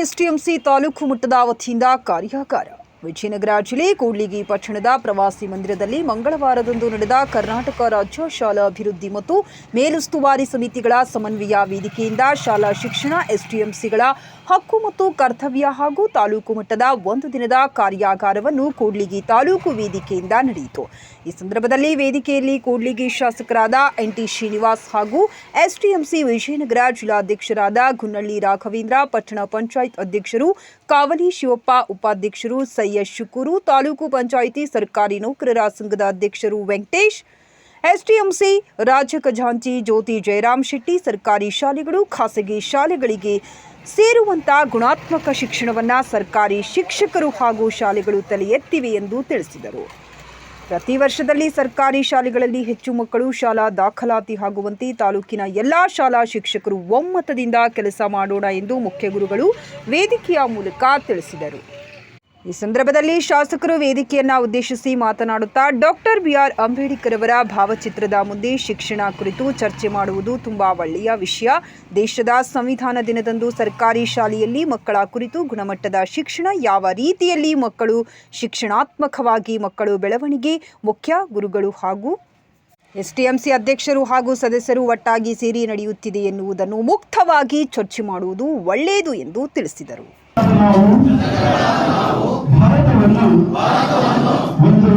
STMC taluk ಮಟ್ಟದ ವತಿಯಿಂದ ಕಾರ್ಯಾಗಾರ ವಿಜಯನಗರ ಜಿಲ್ಲೆ ಕೂಡ್ಲಿಗಿ ಪಟ್ಟಣದ ಪ್ರವಾಸಿ ಮಂದಿರದಲ್ಲಿ ಮಂಗಳವಾರದಂದು ನಡೆದ ಕರ್ನಾಟಕ ರಾಜ್ಯ ಶಾಲಾ ಅಭಿವೃದ್ಧಿ ಮತ್ತು ಮೇಲುಸ್ತುವಾರಿ ಸಮಿತಿಗಳ ಸಮನ್ವಯ ವೇದಿಕೆಯಿಂದ ಶಾಲಾ ಶಿಕ್ಷಣ ಎಸ್ಟಿಎಂಸಿಗಳ ಹಕ್ಕು ಮತ್ತು ಕರ್ತವ್ಯ ಹಾಗೂ ತಾಲೂಕು ಮಟ್ಟದ ಒಂದು ದಿನದ ಕಾರ್ಯಾಗಾರವನ್ನು ಕೂಡ್ಲಿಗಿ ತಾಲೂಕು ವೇದಿಕೆಯಿಂದ ನಡೆಯಿತು. ಈ ಸಂದರ್ಭದಲ್ಲಿ ವೇದಿಕೆಯಲ್ಲಿ ಕೂಡ್ಲಿಗಿ ಶಾಸಕರಾದ ಎನ್ ಟಿ ಶ್ರೀನಿವಾಸ್ ಹಾಗೂ ಎಸ್ಟಿಎಂಸಿ ವಿಜಯನಗರ ಜಿಲ್ಲಾಧ್ಯಕ್ಷರಾದ ಗುನ್ನಳ್ಳಿ ರಾಘವೇಂದ್ರ, ಪಟ್ಟಣ ಪಂಚಾಯತ್ ಅಧ್ಯಕ್ಷರು ಕಾವಲಿ ಶಿವಪ್ಪ, ಉಪಾಧ್ಯಕ್ಷರು ಸೈಯದ್ ಶುಕೂರು ತಾಲೂಕು ಪಂಚಾಯಿತಿ ಸರ್ಕಾರಿ ನೌಕರರ ಸಂಘದ ಅಧ್ಯಕ್ಷರು ವೆಂಕಟೇಶ್ ಎಸ್ಟಿಎಂಸಿ ರಾಜ್ಯ ಖಜಾಂಚಿ, ಜ್ಯೋತಿ ಜಯರಾಮ್ ಶೆಟ್ಟಿ, ಸರ್ಕಾರಿ ಶಾಲೆಗಳು, ಖಾಸಗಿ ಶಾಲೆಗಳಿಗೆ ಸೇರುವಂತ ಗುಣಾತ್ಮಕ ಶಿಕ್ಷಣವನ್ನ ಸರ್ಕಾರಿ ಶಿಕ್ಷಕರು ಹಾಗೂ ಶಾಲೆಗಳು ತಲೆ ಎತ್ತಿವೆ ಎಂದು ತಿಳಿಸಿದರು. ಪ್ರತಿ ವರ್ಷದಲ್ಲಿ ಸರ್ಕಾರಿ ಶಾಲೆಗಳಲ್ಲಿ ಹೆಚ್ಚು ಮಕ್ಕಳು ಶಾಲಾ ದಾಖಲಾತಿ ಆಗುವಂತೆ ತಾಲೂಕಿನ ಎಲ್ಲಾ ಶಾಲಾ ಶಿಕ್ಷಕರು ಒಮ್ಮತದಿಂದ ಕೆಲಸ ಮಾಡೋಣ ಎಂದು ಮುಖ್ಯ ಗುರುಗಳು ವೇದಿಕೆಯ ಮೂಲಕ ತಿಳಿಸಿದರು. ಈ ಸಂದರ್ಭದಲ್ಲಿ ಶಾಸಕರು ವೇದಿಕೆಯನ್ನ ಉದ್ದೇಶಿಸಿ ಮಾತನಾಡುತ್ತಾ ಡಾಕ್ಟರ್ ಬಿಆರ್ ಅಂಬೇಡ್ಕರ್ ಅವರ ಭಾವಚಿತ್ರದ ಮುಂದೆ ಶಿಕ್ಷಣ ಕುರಿತು ಚರ್ಚೆ ಮಾಡುವುದು ತುಂಬಾ ಒಳ್ಳೆಯ ವಿಷಯ. ದೇಶದ ಸಂವಿಧಾನ ದಿನದಂದು ಸರ್ಕಾರಿ ಶಾಲೆಯಲ್ಲಿ ಮಕ್ಕಳ ಕುರಿತು ಗುಣಮಟ್ಟದ ಶಿಕ್ಷಣ ಯಾವ ರೀತಿಯಲ್ಲಿ ಮಕ್ಕಳು ಶಿಕ್ಷಣಾತ್ಮಕವಾಗಿ ಮಕ್ಕಳು ಬೆಳವಣಿಗೆ ಮುಖ್ಯ ಗುರುಗಳು ಹಾಗೂ ಎಸ್ಟಿಎಂಸಿ ಅಧ್ಯಕ್ಷರು ಹಾಗೂ ಸದಸ್ಯರು ಒಟ್ಟಾಗಿ ಸೇರಿ ನಡೆಯುತ್ತಿದೆ ಎನ್ನುವುದನ್ನು ಮುಕ್ತವಾಗಿ ಚರ್ಚೆ ಮಾಡುವುದು ಒಳ್ಳೆಯದು ಎಂದು ತಿಳಿಸಿದರು. ನಾವು ಭಾರತವನ್ನು ಒಂದು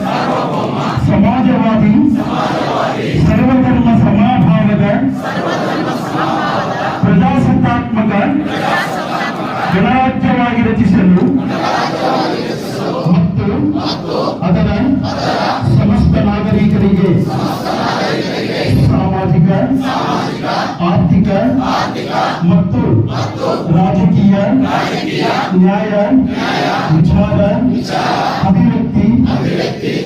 ಸಾರ್ವಭೌಮ ಸಮಾಜವಾದಿ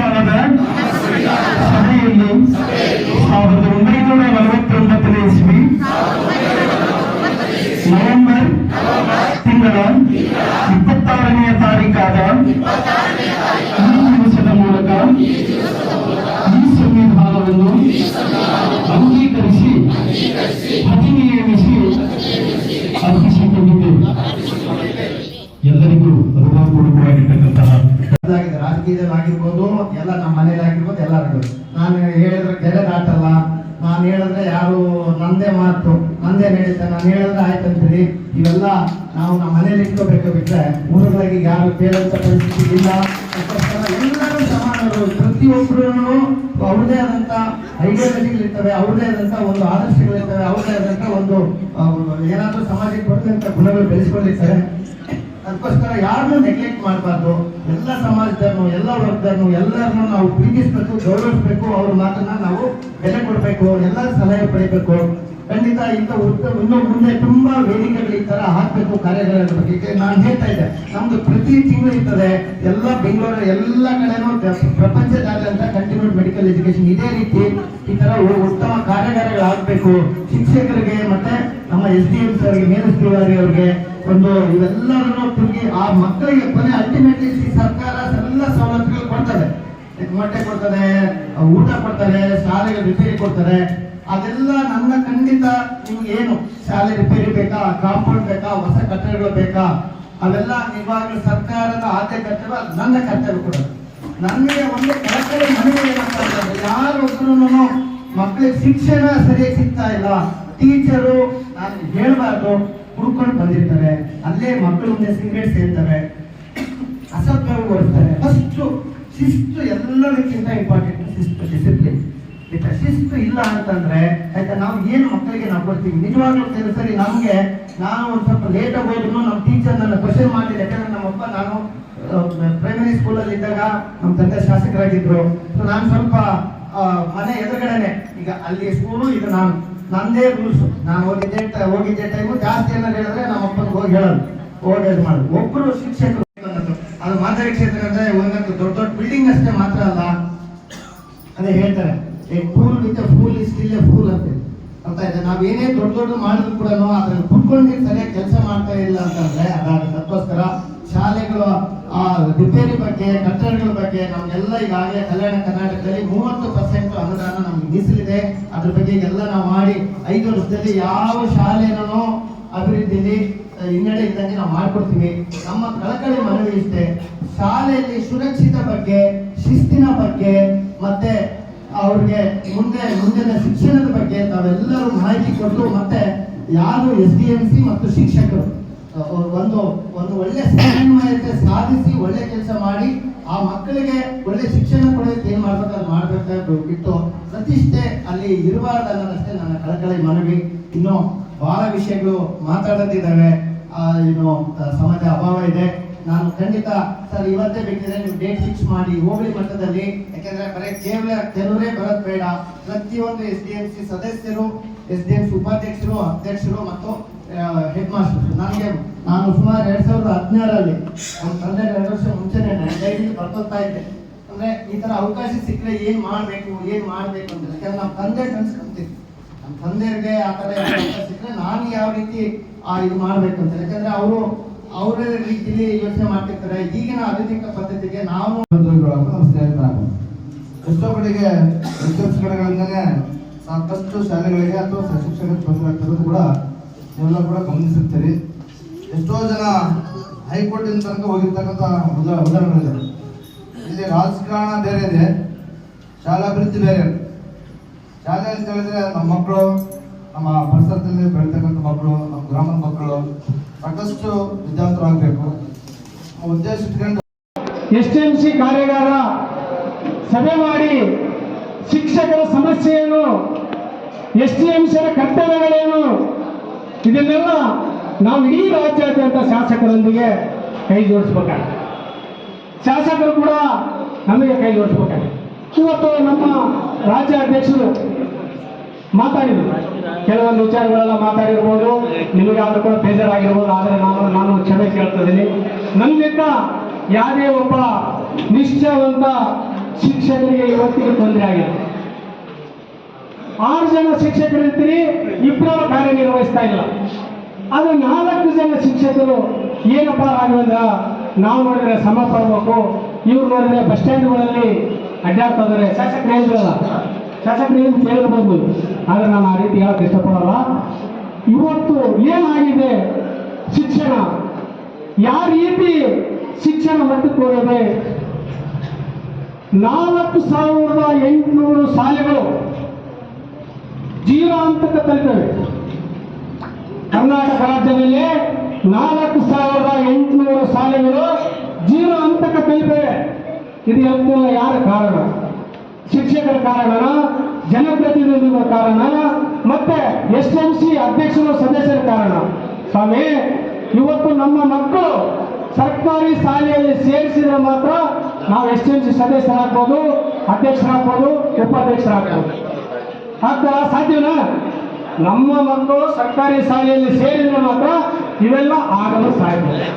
ನಮ್ಮ ಸಂವಿಧಾನದ ಸಭೆಯಲ್ಲಿ ಸಾವಿರದ ಒಂಬೈನೂರ ನಲವತ್ತೊಂಬತ್ತನೇ ಇಸ್ವಿ ನವೆಂಬರ್ ತಿಂಗಳ ಇಪ್ಪತ್ತಾರನೆಯ ತಾರೀಕಾದ ರಾಜಕೀಯದಲ್ಲಿ ಆಗಿರ್ಬೋದು ಎಲ್ಲ ನಮ್ಮ ಮನೇಲಿ ಆಗಿರ್ಬೋದು ಎಲ್ಲರಿಗೂ ನಾನು ಹೇಳಿದ್ರೆ ಗೆರೆ ದಾಟಲ್ಲ. ನಾನು ಹೇಳಿದ್ರೆ ಯಾರು ನಂದೇ ಮಾತು, ನಂದೇ ನಡೀತೆ, ನಾನು ಹೇಳಿದ್ರೆ ಆಯ್ತಂತೀರಿ ಇವೆಲ್ಲ ನಾವು ನಮ್ಮ ಮನೇಲಿ ಇಟ್ಕೋಬೇಕು ಬಿಟ್ಟರೆ ಊರುಗಳಿಗೆ ಯಾರು ಕೇಳುವಂಥ ಪರಿಸ್ಥಿತಿ ಇಲ್ಲ. ಎಲ್ಲರೂ ಸಮಾನರು. ಪ್ರತಿಯೊಬ್ಬರೂ ಅವ್ರದೇ ಆದಂತ ಐಡಿಯಾಲಜಿಗಳಿರ್ತವೆ ಅವ್ರದೇ ಆದಂಥ ಒಂದು ಆದರ್ಶಗಳಿರ್ತವೆ ಅವ್ರದೇ ಆದಂಥ ಒಂದು ಏನಾದರೂ ಏನಾದ್ರೂ ಸಮಾಜಕ್ಕೆ ಬರ್ತಕ್ಕಂಥ ಗುಣಗಳು ಬೆಳೆಸ್ಕೊಂಡಿರ್ತಾರೆ. ಅದಕ್ಕೋಸ್ಕರ ಯಾರನ್ನೂ ನೆಗ್ಲೆಕ್ಟ್ ಮಾಡಬಾರ್ದು. ಎಲ್ಲ ಸಮಾಜದನ್ನು ಎಲ್ಲ ವರ್ಗದನ್ನು ಎಲ್ಲರನ್ನು ನಾವು ಪ್ರೀತಿಸಬೇಕು, ಗೌರವಿಸಬೇಕು, ಅವ್ರ ಮಾತನ್ನ ನಾವು ಬೆಲೆ ಕೊಡಬೇಕು, ಎಲ್ಲ ಸಲಹೆ ಪಡಿಬೇಕು. ಖಂಡಿತ ಇಂಥ ಇನ್ನು ಮುಂದೆ ತುಂಬಾ ವೇದಿಕೆಗಳು ಈ ತರ ಹಾಕ್ಬೇಕು ಕಾರ್ಯಗಳ ಬಗ್ಗೆ. ನಾನು ಹೇಳ್ತಾ ಇದ್ದೆ, ನಮ್ದು ಪ್ರತಿ ತಿಂಗಳು ಇರ್ತದೆ, ಎಲ್ಲ ಬೆಂಗಳೂರು ಎಲ್ಲ ಕಡೆನೂ ಪ್ರಪಂಚದಾದ್ಯಂತ ಕಂಟಿನ್ಯೂಡ್ ಮೆಡಿಕಲ್ ಎಜುಕೇಶನ್ ಇದೇ ರೀತಿ ಈ ತರ ಉತ್ತಮ ಕಾರ್ಯಾಗಾರಗಳು ಆಗಬೇಕು ಶಿಕ್ಷಕರಿಗೆ ಮತ್ತೆ ನಮ್ಮ ಎಸ್ ಡಿ ಎಂ ಸರ್ಗೆ ಮೇಲುಸ್ತುವಾರಿ ಅವ್ರಿಗೆ ಒಂದು ಇವೆಲ್ಲರನ್ನು ತಿರುಗಿ ಆ ಮಕ್ಕಳಿಗೆ ಕೊನೆ ಅಲ್ಟಿಮೇಟ್ಲಿ ಸರ್ಕಾರ ಎಲ್ಲ ಸವಲತ್ತುಗಳು ಕೊಡ್ತದೆ. ಮೊಟ್ಟೆ ಕೊಡ್ತದೆ ಊಟ ಕೊಡ್ತಾರೆ, ಶಾಲೆಗೆ ರಿಪೇರಿ ಕೊಡ್ತಾರೆ. ಅದೆಲ್ಲ ನನ್ನ ಖಂಡಿತ ನಿಮ್ಗೆ ಏನು? ಶಾಲೆ ರಿಪೇರಿ ಬೇಕಾ? ಕಾಂಪೌಂಡ್ ಬೇಕಾ? ಹೊಸ ಕಟ್ಟಡಗಳು ಬೇಕಾ? ಅವೆಲ್ಲ ನಿಜವಾಗ್ಲೂ ಸರ್ಕಾರದ ಆದ್ಯ ಕರ್ತವ್ಯ ನನ್ನ ಕರ್ತವ್ಯ ಕೂಡ. ನನಗೆ ಒಂದು ಕಳಕಳಿ ಮನವಿ ಏನಪ್ಪ ಅಂತಂದ್ರೆ ಮಕ್ಕಳಿಗೆ ಶಿಕ್ಷಣ ಸರಿಯಾಗಿ ಸಿಗ್ತಾ ಇಲ್ಲ. ಟೀಚರು, ನಾನು ಹೇಳ್ಬಾರ್ದು. ಹುಡ್ಕೊಂಡು ಬಂದಿರ್ತಾರೆ. ಅಲ್ಲೇ ಮಕ್ಕಳು ಮುಂದೆ ಸಿಗರೇಟ್ ಸೇರ್ತಾರೆ. ಓಡಿಸ್ತಾರೆ ಫಸ್ಟ್ ಶಿಸ್ತು ಎಲ್ಲದಕ್ಕಿಂತ ಇಂಪಾರ್ಟೆಂಟ್ ಶಿಸ್ತು ಡಿಸಿಪ್ಲಿನ್ ಆಯ್ತಾ? ಶಿಸ್ತು ಇಲ್ಲ ಅಂತಂದ್ರೆ, ಆಯ್ತಾ? ನಾವು ಏನು ಮಕ್ಕಳಿಗೆ ನಾವು ಕೊಡ್ತೀವಿ? ನಿಜವಾಗ್ಲೂ ಕೆಲವು ಸರಿ ನಮಗೆ ನಾನು ಒಂದು ಸ್ವಲ್ಪ ಲೇಟ್ ಆಗಿ ನಮ್ಮ ಟೀಚರ್ ನನ್ನ ಕ್ವಶನ್ ಮಾಡಿಲ್ಲ ಯಾಕಂದ್ರೆ ನಮ್ಮಪ್ಪ ನಾನು ಪ್ರೈಮರಿ ಸ್ಕೂಲಲ್ಲಿ ಇದ್ದಾಗ ನಮ್ಮ ತಂದೆ ಶಾಸಕರಾಗಿದ್ರು. ಸೊ ನಾನು ಸ್ವಲ್ಪ ಮನೆ ಎದುರುಗಡೆನೆ. ಈಗ ಅಲ್ಲಿ ಸ್ಕೂಲು ಇದು ನಾನು, ನಂದೇ ರೂಲ್ಸ್ ನಾನು ಹೋಗಿದ್ದೆ ಹೋಗಿದ್ದೆ ಟೈಮು ಜಾಸ್ತಿ ಏನಾದ್ರು ಹೇಳಿದ್ರೆ ನಮ್ಮ ಅಪ್ಪನಿಗೆ ಹೋಗಿ ಹೇಳೋದು, ಓವರ್ಡೈಸ್ ಮಾಡೋದು. ಒಬ್ಬರು ಶಿಕ್ಷಕರು. ಅದು ಮಾದರಿ ಕ್ಷೇತ್ರ ಅಂದ್ರೆ ಒಂದೊಂದು ದೊಡ್ಡ ದೊಡ್ಡ ಬಿಲ್ಡಿಂಗ್ ಅಷ್ಟೇ ಮಾತ್ರ ಅಲ್ಲ. ಅದೇ ಹೇಳ್ತಾರೆ, a fool with fool is still fool ಅಂತ. ಅರ್ಥ ಇದೆ ನಾವ್ ಏನೇ ದೊಡ್ಡ ದೊಡ್ಡ ಮಾಡಿದ್ರು ಕೂಡ ಅದ್ರಲ್ಲಿ ಕುತ್ಕೊಂಡು ಸರಿಯಾಗಿ ಕೆಲಸ ಮಾಡ್ತಾ ಇಲ್ಲ ಅಂತಂದ್ರೆ ಅದಕ್ಕೋಸ್ಕರ ಶಾಲೆಗಳು, ಆ, ರಿಪೇರಿ ಬಗ್ಗೆ, ಕಟ್ಟಡಗಳ ಬಗ್ಗೆ ನಮ್ಗೆಲ್ಲ ಈಗಾಗಲೇ ಕಲ್ಯಾಣ ಕರ್ನಾಟಕದಲ್ಲಿ ಮೂವತ್ತು ಪರ್ಸೆಂಟ್ ಅನುದಾನ ನಮ್ಗೆ ಮೀಸಲಿದೆ. ಅದ್ರ ಬಗ್ಗೆ ಎಲ್ಲ ನಾವು ಮಾಡಿ, ಐದು ವರ್ಷದಲ್ಲಿ ಯಾವ ಶಾಲೆನೂ ಅಭಿವೃದ್ಧಿಲಿ ಹಿನ್ನಡೆ ಇದ್ದಂಗೆ ನಾವು ಮಾಡ್ಕೊಡ್ತೀವಿ. ನಮ್ಮ ಕಳಕಳಿ ಮನವಿ ಇಷ್ಟೇ ಶಾಲೆಯಲ್ಲಿ ಸುರಕ್ಷಿತ ಬಗ್ಗೆ, ಶಿಸ್ತಿನ ಬಗ್ಗೆ, ಮತ್ತೆ ಅವ್ರಿಗೆ ಮುಂದೆ, ಮುಂದಿನ ಶಿಕ್ಷಣದ ಬಗ್ಗೆ ನಾವೆಲ್ಲರೂ ಮಾಹಿತಿ ಕೊಟ್ಟು ಮತ್ತೆ ಯಾರು ಎಸ್ ಡಿ ಎಂ ಸಿ ಮತ್ತು ಶಿಕ್ಷಕರು ಒಂದು ಒಂದು ಒಳ್ಳೆ ಸಮನ್ವಯತೆ ಸಾಧಿಸಿ ಒಳ್ಳೆ ಕೆಲಸ ಮಾಡಿ ಆ ಮಕ್ಕಳಿಗೆ ಒಳ್ಳೆ ಶಿಕ್ಷಣ ಕೊಡೋದಕ್ಕೆ ಏನ್ ಮಾಡ್ಬೇಕು ಅದು ಮಾಡ್ಬೇಕು ಬಿಟ್ಟು ಪ್ರತಿಷ್ಠೆ ಅಲ್ಲಿ ಇರಬಾರ್ದು ಅನ್ನೋದಷ್ಟೇ ನನ್ನ ಕಳಕಳಿ ಮನವಿ. ಇನ್ನು ಬಹಳ ವಿಷಯಗಳು ಮಾತಾಡೋದಿದ್ದಾವೆ. ಆ, ಸಮಾಜ ಅಭಾವ ಇದೆ. ನಾನು ಖಂಡಿತ ಸರ್ ಇವತ್ತೇ ಬೇಕಿದ್ರೆ ನೀವು ಡೇಟ್ ಫಿಕ್ಸ್ ಮಾಡಿ ಹೋಬಳಿ ಮಟ್ಟದಲ್ಲಿ. ಯಾಕೆಂದ್ರೆ ಬರೀ ಕೇವಲ ಕೆಲವರೇ ಬರೋದು ಬೇಡ. ಪ್ರತಿಯೊಂದು ಎಸ್ ಡಿ ಎಂ ಸಿ ಸದಸ್ಯರು ಎಸ್ ಡಿ ಎಂ ಸಿ ಉಪಾಧ್ಯಕ್ಷರು ಅಧ್ಯಕ್ಷರು ಮತ್ತು ಹೆಡ್ ಮಾಸ್ಟರ್ ನನಗೆ ನಾನು ಸುಮಾರು ಎರಡ್ ಸಾವಿರದ ಹದಿನಾರಲ್ಲಿ ನಮ್ಮ ತಂದೆ ಎರಡು ವರ್ಷ ಮುಂಚೆನೆ ಡೈಲಿ ಬರ್ಕೊತಾ ಇದ್ದೆ. ಅಂದ್ರೆ ಈ ತರ ಅವಕಾಶ ಸಿಕ್ಕರೆ ಏನ್ ಮಾಡ್ಬೇಕು ಏನ್ ಮಾಡ್ಬೇಕು ಅಂತ. ಯಾಕಂದ್ರೆ ನಮ್ಮ ತಂದೆ ಕನ್ಸ್ಕೊಂತೀನಿ. ನಮ್ಮ ತಂದೆಗೆ ಆ ತರ ಸಿಕ್ಕರೆ ನಾನು ಯಾವ ರೀತಿ ಇದು ಮಾಡ್ಬೇಕು ಅಂತ. ಯಾಕಂದ್ರೆ ಅವರು ಅವರ ರೀತಿಯಲ್ಲಿ ಯೋಚನೆ ಮಾಡ್ತಿರ್ತಾರೆ. ಈಗಿನ ಆಧುನಿಕ ಪದ್ಧತಿಗೆ ನಾವು ಎಷ್ಟೋ ಕಡೆಗೆ ಎಸ್ ಸಾಕಷ್ಟು ಶಾಲೆಗಳಿಗೆ ಅಥವಾ ಶಿಕ್ಷಕರು ತೊಂದರೆ ಕೂಡ ನೀವೆಲ್ಲ ಕೂಡ ಗಮನಿಸಿರ್ತೀರಿ. ಎಷ್ಟೋ ಜನ ಹೈಕೋರ್ಟಿನ ತನಕ ಹೋಗಿರ್ತಕ್ಕಂಥ ಉದಾ ಉದಾಹರಣೆಗಳಿದೆ ಇಲ್ಲಿ ರಾಜಕಾರಣ ಬೇರೆ ಇದೆ. ಶಾಲಾಭಿವೃದ್ಧಿ ಬೇರೆ. ಇದೆ ಶಾಲೆ ಅಂತ ಹೇಳಿದ್ರೆ ನಮ್ಮ ಮಕ್ಕಳು ನಮ್ಮ ಪರಿಸರದಲ್ಲಿ ಬೆಳೀತಕ್ಕಂಥ ಮಕ್ಕಳು, ನಮ್ಮ ಗ್ರಾಮದ ಮಕ್ಕಳು ಸಾಕಷ್ಟು ವಿದ್ಯಾವಂತರಾಗಬೇಕು ಉದ್ದೇಶ ಇಟ್ಕೊಂಡು ಎಸ್ ಎಂ ಸಿ ಕಾರ್ಯಾಗಾರ ಸಭೆ ಮಾಡಿ ಶಿಕ್ಷಕರ ಸಮಸ್ಯೆ ಏನು ಎಸ್ ಟಿ ಎಂ ಸಿಯ ಕರ್ತವ್ಯಗಳೇನು, ಇದನ್ನೆಲ್ಲ ನಾವು ಇಡೀ ರಾಜ್ಯಾದ್ಯಂತ ಶಾಸಕರೊಂದಿಗೆ ಕೈ ಜೋಡಿಸ್ಬೇಕಾಗ ಶಾಸಕರು ಕೂಡ ನಮಗೆ ಕೈ ಜೋಡಿಸ್ಬೇಕಾಗ ಇವತ್ತು ನಮ್ಮ ರಾಜ್ಯ ಅಧ್ಯಕ್ಷರು ಮಾತಾಡಿದ್ರು. ಕೆಲವೊಂದು ವಿಚಾರಗಳೆಲ್ಲ ಮಾತಾಡಿರ್ಬೋದು. ನಿಮಗಾದ್ರೂ ಕೂಡ ಬೇಜಾರಾಗಿರ್ಬೋದು. ಆದರೆ ನಾನು ನಾನು ಕ್ಷಮೆ ಕೇಳ್ತಿದ್ದೀನಿ ನನ್ನಿಂದ ಯಾವುದೇ ಒಬ್ಬ ನಿಶ್ಚಯವಂತ ಶಿಕ್ಷಕರಿಗೆ ಇವತ್ತಿಗೆ ತೊಂದರೆ ಆಗಿದೆ ಆರು ಜನ ಶಿಕ್ಷಕರಿರ್ತೀರಿ ಇಬ್ಬರು ಕಾರ್ಯನಿರ್ವಹಿಸ್ತಾ ಇಲ್ಲ. ಅದು ನಾಲ್ಕು ಜನ ಶಿಕ್ಷಕರು ಏನಪ್ಪ ರಾಘವೇಂದ್ರ, ನಾವು ನೋಡಿದ್ರೆ ಸಮ ಪಡ್ಬೇಕು ಇವ್ರು ನೋಡಿದ್ರೆ ಬಸ್ ಸ್ಟ್ಯಾಂಡ್ಗಳಲ್ಲಿ ಅಡ್ಡಾಡ್ತಾ ಇದಾರೆ. ಶಾಸಕರು ಕೇಳಬಹುದು? ಆದರೆ ನಾನು ಆ ರೀತಿ ಹೇಳಕ್ಕೆ ಇಷ್ಟಪಡಲ್ಲ. ಇವತ್ತು ಏನಾಗಿದೆ ಶಿಕ್ಷಣ? ಯಾವ ರೀತಿ ಶಿಕ್ಷಣ ಮಟ್ಟಕ್ಕೆ ಹೋಗಿದೆ ನಾಲ್ಕು ಸಾವಿರದ ಎಂಟುನೂರು ಶಾಲೆಗಳು ಜೀರೋ ಹಂತಕ್ಕೆ ತಲುಪಿವೆ. ಕರ್ನಾಟಕ ರಾಜ್ಯದಲ್ಲಿ ನಾಲ್ಕು ಸಾವಿರದ ಎಂಟುನೂರು ಶಾಲೆಗಳು ಜೀವ ಹಂತಕ್ಕೆ ತಲುಪಿವೆ. ಇದು ಯಾರ ಕಾರಣ? ಶಿಕ್ಷಕರ ಕಾರಣ ಜನಪ್ರತಿನಿಧಿಗಳ ಕಾರಣ ಮತ್ತೆ ಎಸ್ ಎಂ ಸಿ ಅಧ್ಯಕ್ಷರು ಸದಸ್ಯರ ಕಾರಣ. ಸ್ವಾಮಿ, ಇವತ್ತು ನಮ್ಮ ಮಕ್ಕಳು ಸರ್ಕಾರಿ ಶಾಲೆಯಲ್ಲಿ ಸೇರಿಸಿದ್ರೆ ಮಾತ್ರ ನಾವು ಎಸ್ ಎಂ ಸಿ ಸದಸ್ಯರಾಗ್ಬೋದು, ಅಧ್ಯಕ್ಷರಾಗ್ಬೋದು, ಉಪಾಧ್ಯಕ್ಷರಾಗ್ಬೋದು. ಆಗ್ತಾರ ಸಾಧ್ಯನಾ? ನಮ್ಮ ಮಕ್ಕಳು ಸರ್ಕಾರಿ ಶಾಲೆಯಲ್ಲಿ ಸೇರಿದ್ರೆ ಮಾತ್ರ ಇವೆಲ್ಲ ಆಗಲು ಸಾಧ್ಯ.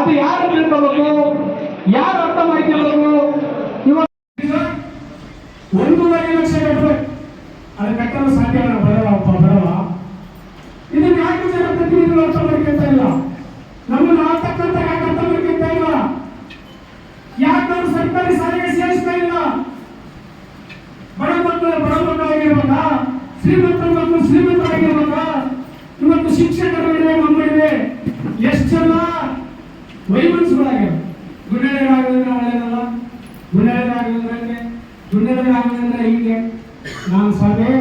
ಅದು ಯಾರು ತಿಳ್ಕೋಬೇಕು? ಯಾರು ಅರ್ಥ ಮಾಡ್ಕೊಳ್ಬೇಕು ಇವತ್ತು ಒಂದೂವರೆ ಲಕ್ಷ ಅದು ಕಟ್ಟಲು ಸಾಧ್ಯ ಬರಲ್ಲ ಇದನ್ನ ಯಾಕೆ ಜನ ಪ್ರತಿನಿಧಿಗಳು ಅರ್ಥ ಮಾಡ್ಕೊಂತ ಇಲ್ಲ. ನಮ್ಮನ್ನು ಆಳ್ತಕ್ಕಂಥ ಯಾಕೆ ಅರ್ಥ ಮಾಡ್ಕೊಂತ ಇಲ್ಲ? ಯಾಕೆ ನಾವು ಸರ್ಕಾರಿ ಸಾರಿಗೆ ಸೇರಿಸ್ತಾ ಇಲ್ಲ? ಬಡ ಮಕ್ಕಳು ಬಡ ಮಕ್ಕಳಾಗಿರ್ಬೇಕಾ? ಶ್ರೀಮಂತರ ಮಕ್ಕಳು ಶ್ರೀಮಂತರಾಗಿರ್ಬೇಕಾ ಇವತ್ತು ಶಿಕ್ಷಕರು ಇದೆ ಮಕ್ಕಳಿದೆ ಎಷ್ಟು ಜನ? ವೈಮನಸ್ಸುಗಳಾಗ್ಯಾವ ಗುಂಡಳೆ ರಾಘವೇಂದ್ರ ಒಳ್ಳೆಯದಲ್ಲ ಗುಂಡಳೆ ರಾಘವೇಂದ್ರ ಹಂಗೆ ಗುಂಡಳೆ ರಾಘವೇಂದ್ರ ಹೀಗೆ ನಾನು ಸ್ವಾಮಿ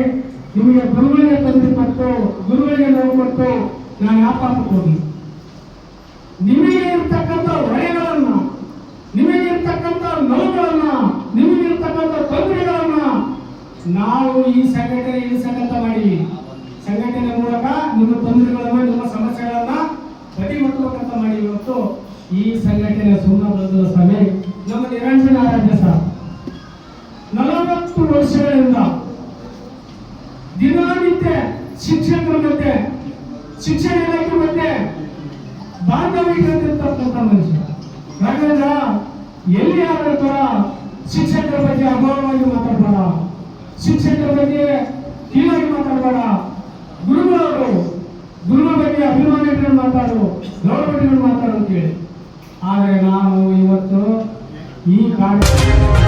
ನಿಮಗೆ ಗುರುಗಳಿಗೆ ತಂದೆ ಕೊಟ್ಟು, ಗುರುಗಳಿಗೆ ನೋವು ಕೊಟ್ಟು ನಾನು ಯಾಪಾಸಕ್ಕೆ ಹೋಗಿ. ನಿಮಗೆ ಇರ್ತಕ್ಕಂಥ ಹೊರೆಗಳನ್ನು, ನಿಮಗೆ ಇರ್ತಕ್ಕಂಥ ನೋವುಗಳನ್ನ, ನಿಮಗೆ ಇರ್ತಕ್ಕಂಥ ತೊಂದರೆಗಳನ್ನ ನಾವು ಈ ಸಂಘಟನೆ ಸಂಗತ ಮಾಡಿವಿ ಸಂಘಟನೆ ಮೂಲಕ ನಿಮ್ಮ ತೊಂದರೆಗಳನ್ನು, ನಿಮ್ಮ ಸಮಸ್ಯೆಗಳನ್ನ ಬದಿಗೊಟ್ಟಬೇಕಂತ ಮಾಡಿ ಇವತ್ತು ಈ ಸಂಘಟನೆ ಸುಮ್ಮನೆ ಬಂದ ಸಭೆ. ನಮ್ಮ ನಿರಂಜನ ಆರಾಧ್ಯ ಸರ್, ನಲವತ್ತು ವರ್ಷಗಳಿಂದ ಶಿಕ್ಷಕರ ಬಗ್ಗೆ ಅಗೌರವವಾಗಿ ಮಾತಾಡಬೇಡ. ಶಿಕ್ಷಕರ ಬಗ್ಗೆ ಕೀಳಾಗಿ ಮಾತಾಡಬೇಡ. ಗುರುಗಳವರು, ಗುರುಗಳ ಬಗ್ಗೆ ಅಭಿಮಾನ ಇಟ್ಕೊಂಡು ಮಾತಾಡು ಗೌರವ ಇಟ್ಕೊಂಡು ಮಾತಾಡು ಅಂತೇಳಿ. ಆದರೆ ನಾವು ಇವತ್ತು ಈ ಕಾರ್ಯ